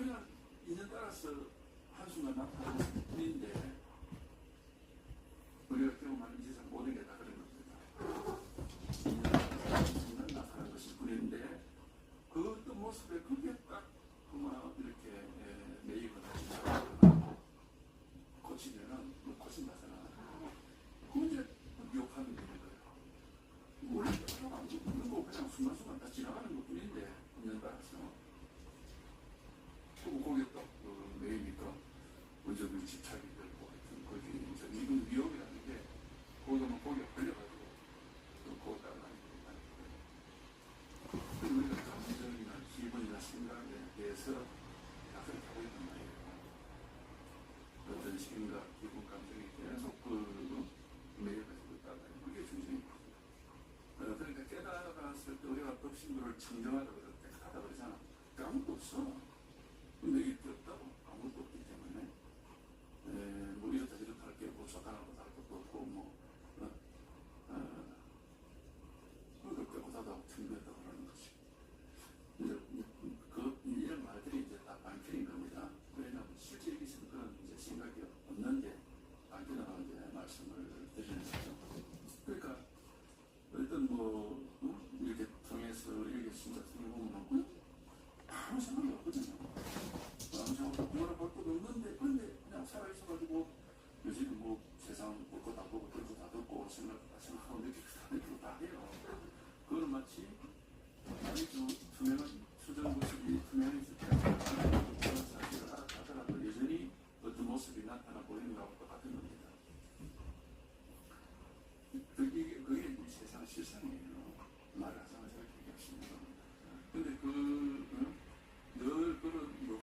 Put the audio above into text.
그래가 이제 따라서 한순간 나타나는 친구를 청정하려고 그랬다 그러잖아. 아무것도 없어. 예수님 같은 경우는 없고요. 아무 생각이 없거든요. 아무 생각 없고 뭐라 볼것 없는데 그런데 그냥 살아있어가지고 요즘 뭐 세상 볼거다 보고 들고 다 듣고 생각